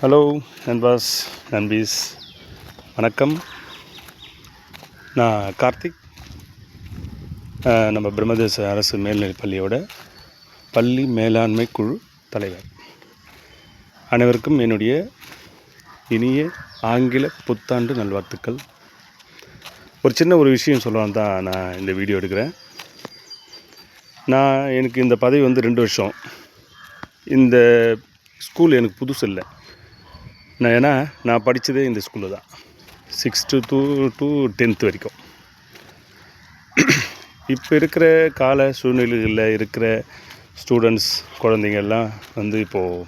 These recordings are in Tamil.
ஹலோ நண்பாஸ் நண்பீஸ் வணக்கம். நான் கார்த்திக். நம்ம பிரம்மதேச அரசு மேல்நிலைப்பள்ளியோட பள்ளி மேலாண்மை குழு தலைவர். அனைவருக்கும் என்னுடைய இனிய ஆங்கில புத்தாண்டு நல்வாழ்த்துக்கள். ஒரு சின்ன ஒரு விஷயம் சொல்லலாம் தான் நான் இந்த வீடியோ எடுக்கிறேன். நான் எனக்கு இந்த பதவி வந்து ரெண்டு வருஷம். இந்த ஸ்கூல் எனக்கு புதுசு இல்லை. நான் ஏன்னா நான் படித்ததே இந்த ஸ்கூலில் தான். சிக்ஸ்த்து டூ டூ டென்த் வரைக்கும். இப்போ இருக்கிற கால சூழ்நிலைகளில் இருக்கிற ஸ்டூடெண்ட்ஸ் குழந்தைங்க எல்லாம் வந்து இப்போது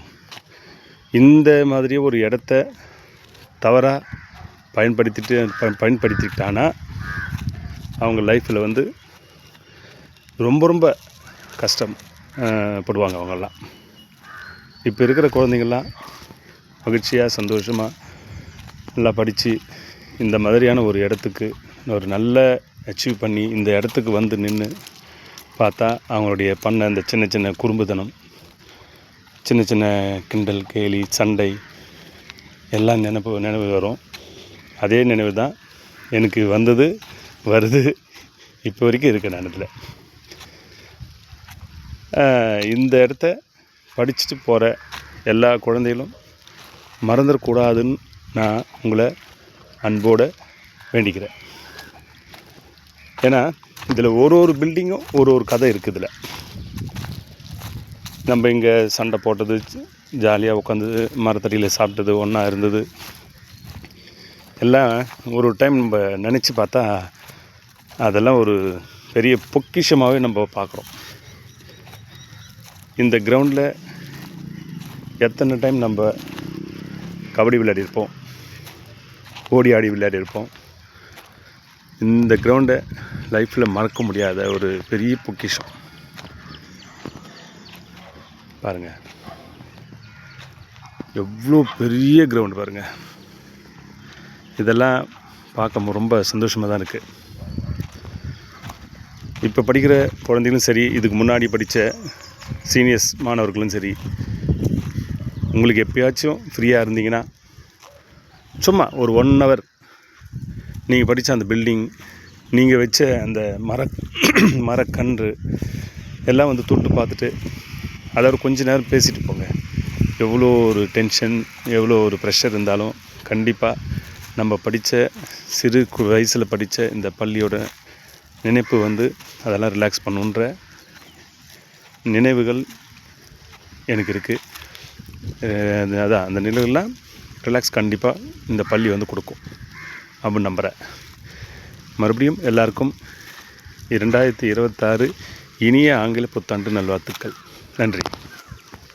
இந்த மாதிரி ஒரு இடத்த தவறாக பயன்படுத்திட்டு ப அவங்க லைஃப்பில் வந்து ரொம்ப ரொம்ப கஷ்டம் படுவாங்க அவங்கெல்லாம். இப்போ இருக்கிற குழந்தைங்கள்லாம் மகிழ்ச்சியாக சந்தோஷமாக நல்லா படித்து இந்த மாதிரியான ஒரு இடத்துக்கு ஒரு நல்ல அச்சீவ் பண்ணி இந்த இடத்துக்கு வந்து நின்று பார்த்தா அவங்களுடைய பண்ண அந்த சின்ன சின்ன குறும்புதனம் சின்ன சின்ன கிண்டல் கேலி சண்டை எல்லாம் நினைப்பு நினைவு வரும். அதே நினைவு தான் எனக்கு வந்தது வருது இப்போ வரைக்கும் இருக்குது நான் இதில். இந்த இடத்த படிச்சுட்டு போகிற எல்லா குழந்தைகளும் மறந்துடக்கூடாதுன்னு நான் உங்களை அன்போடு வேண்டிக்கிறேன். ஏன்னா இதில் ஒரு ஒரு பில்டிங்கும் ஒரு ஒரு கதை இருக்குது இதில் நம்ம இங்கே சண்டை போட்டது ஜாலியாக உட்காந்து மரத்தடியில் சாப்பிட்டது ஒன்றா இருந்தது. எல்லாம் ஒரு டைம் நம்ம நினச்சி பார்த்தா அதெல்லாம் ஒரு பெரிய பொக்கிஷமாகவே நம்ம பார்க்குறோம். இந்த கிரவுண்டில் எத்தனை டைம் நம்ம கபடி விளையாடிருப்போம் ஓடி ஆடி விளையாடிருப்போம் இந்த கிரவுண்டை லைஃப்பில் மறக்க முடியாத ஒரு பெரிய பொக்கிஷம். பாருங்கள் எவ்வளோ பெரிய கிரவுண்டு பாருங்கள் இதெல்லாம் பார்க்க ரொம்ப சந்தோஷமாக தான் இருக்குது இப்போ படிக்கிற குழந்தைகளும் சரி இதுக்கு முன்னாடி படித்த சீனியர்ஸ் மாணவர்களும் சரி உங்களுக்கு எப்பயாச்சும் ஃப்ரீயாக இருந்தீங்கன்னா சும்மா ஒரு ஒன் ஹவர் நீங்கள் படித்த அந்த பில்டிங் நீங்கள் வச்ச அந்த மர மரக்கன்று எல்லாம் வந்து தொட்டு பார்த்துட்டு அதோட கொஞ்ச நேரம் பேசிட்டு போங்க. எவ்வளோ ஒரு டென்ஷன் எவ்வளோ ஒரு ப்ரெஷர் இருந்தாலும் கண்டிப்பாக நம்ம படித்த சிறு கு- வயசில் படித்த இந்த பள்ளியோட நினைப்பு வந்து அதெல்லாம் ரிலாக்ஸ் பண்ணுன்ற நினைவுகள் எனக்கு இருக்குது அதான் அந்த நிலையில் ரிலாக்ஸ் கண்டிப்பாக இந்த பள்ளி வந்து கொடுக்கும். அப்படின்னு நம்புகிறேன் மறுபடியும் எல்லாருக்கும் இரண்டாயிரத்தி இருபத்தாறு இனிய ஆங்கில புத்தாண்டு நல்வாழ்த்துக்கள். நன்றி.